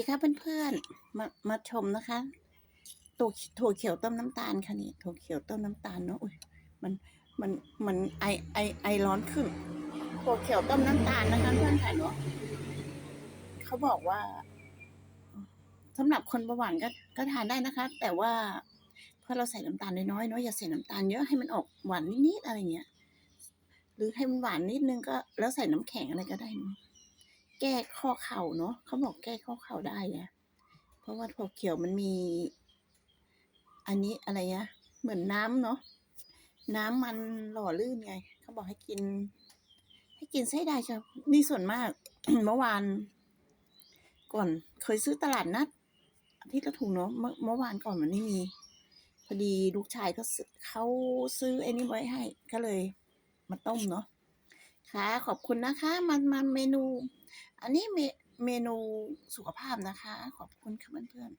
ดีค่ะเพื่อนๆ มามาชมนะคะตัวถั่วเขียวต้มน้ำตาลค่ะนี่ถั่วเขียวต้มน้ำตาลเนาะอุ้ยมันมันมันไอไอไอร้อนขึ้นถั่วเขียวต้มน้ำตาลนะคะเพื่อนค่ะเนาะเขาบอกว่าสำหรับคนเบาหวานก็ก็ทานได้นะคะ แต่ว่าพราะเราใส่น้ำตาลน้อยๆเนาะอย่าใส่น้ำตาลเยอะให้มันออกหวานนิดๆอะไรเงี้ยหรือให้มันหวานนิดนึงก็แล้วใส่น้ำแข็งอะไรก็ได้เนาะ แก้ข้อเข่าเนาะเขาบอกแก้ข้อเข่าได้ไงเพราะว่าถั่วเขียวมันมี อันนี้อะไรนะเหมือนน้ำเนาะน้ำมันหล่อลื่นไงเขาบอกให้กิน ให้กินไส้ได้ใช่นี่ส่วนมากเมื่อวาน ก่อนเคยซื้อตลาดนัดที่ละถุงเนาะเมื่อวานก่อนมันไม่มี พอดีลูกชายเขาซื้อเขาซื้อไอ้นี่ไว้ให้ ก็เลย มาต้มเนาะค่ะ ขอบคุณนะคะ มันมันเมนู อันนี้เมเมนูสุขภาพนะคะ ขอบคุณค่ะเพื่อนๆ